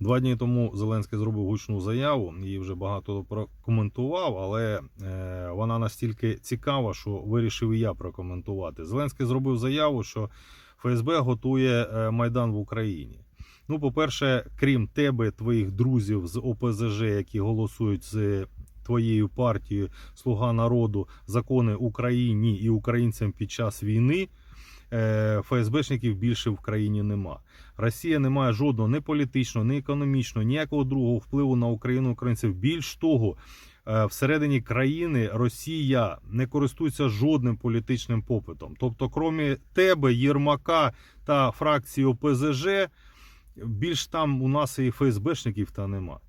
Два дні тому Зеленський зробив гучну заяву, її вже багато прокоментував, але е, вона настільки цікава, що вирішив і я прокоментувати. Зеленський зробив заяву, що ФСБ готує е, майдан в Україні. Ну, по-перше, крім тебе, твоїх друзів з ОПЗЖ, які голосують з твоєю партією Слуга народу закони Україні і українцям під час війни. Е, ФСБшників більше в країні нема. Росія не має жодного ні політичного, ні економічного, ніякого другого впливу на Україну українців. Більш того, е, всередині країни Росія не користується жодним політичним попитом. Тобто, крім тебе, Єрмака та фракції ОПЗЖ, більш там у нас і ФСБшників та нема.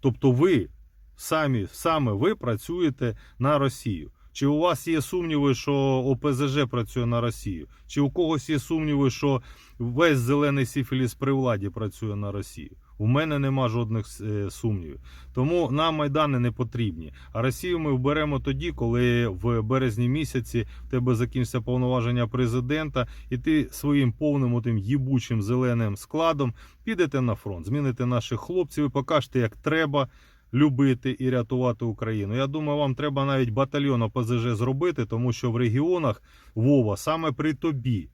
Тобто, ви самі саме ви працюєте на Росію. Чи у вас є сумніви, що ОПЗЖ працює на Росію? Чи у когось є сумніви, що весь зелений сіфіліс при владі працює на Росію? У мене нема жодних е, сумнівів. Тому нам майдани не потрібні. А Росію ми вберемо тоді, коли в березні місяці в тебе закінчиться повноваження президента, і ти своїм повним отим їбучим зеленим складом підете на фронт, зміните наших хлопців і покажете, як треба любити і рятувати Україну. Я думаю, вам треба навіть батальйон ОПЗЖ зробити, тому що в регіонах Вова саме при тобі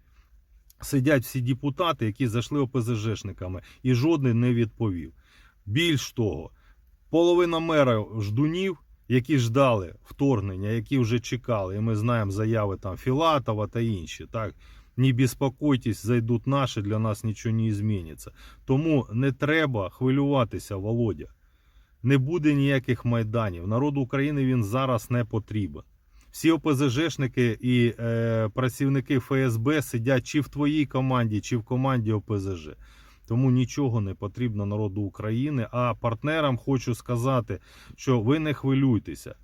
сидять всі депутати, які зайшли ОПЗЖшниками, і жодний не відповів. Більш того, половина мера ждунів. Які ждали вторгнення, які вже чекали, і ми знаємо заяви там Філатова та інші. Так не безпокойтесь, зайдуть наші, для нас нічого не зміниться. Тому не треба хвилюватися, Володя. Не буде ніяких майданів. Народу України він зараз не потрібен. Всі ОПЗЖшники і е, працівники ФСБ сидять чи в твоїй команді, чи в команді ОПЗЖ. Тому нічого не потрібно народу України. А партнерам хочу сказати, що ви не хвилюйтеся,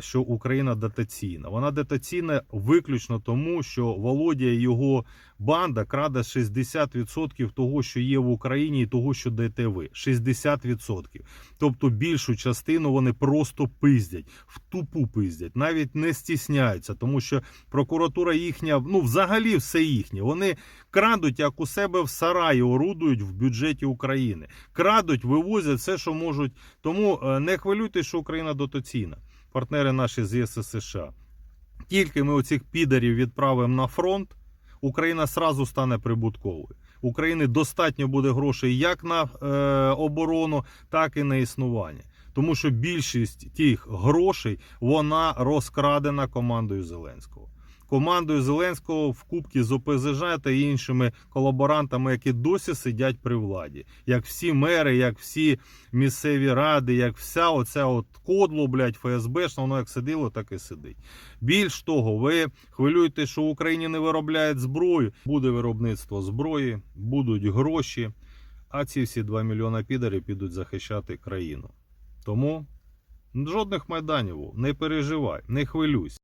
що Україна дотаційна. Вона дотаційна виключно тому, що Володя його банда краде 60% того, що є в Україні, і того, що даєте ви. 60%. Тобто більшу частину вони просто пиздять, в тупу пиздять, навіть не стісняються, тому що прокуратура їхня, ну взагалі все їхнє. Вони крадуть, як у себе в сараї орудують в бюджеті України. Крадуть, вивозять все, що можуть. Тому е, не хвилюйтесь, що Україна дотаційна. Партнери наші з ЄС США. Тільки ми оцих підарів відправимо на фронт, Україна сразу стане прибутковою. України достатньо буде грошей як на е, оборону, так і на існування. Тому що більшість тих грошей вона розкрадена командою Зеленського. Командою Зеленського в кубці з ОПЗЖ та іншими колаборантами, які досі сидять при владі, як всі мери, як всі місцеві ради, як вся оця от кодло, блядь, ФСБ, воно як сиділо, так і сидить. Більш того, ви хвилюєте, що в Україні не виробляють зброю. Буде виробництво зброї, будуть гроші. А ці всі 2 мільйона підарів підуть захищати країну. Тому жодних майданів, не переживай, не хвилюйся.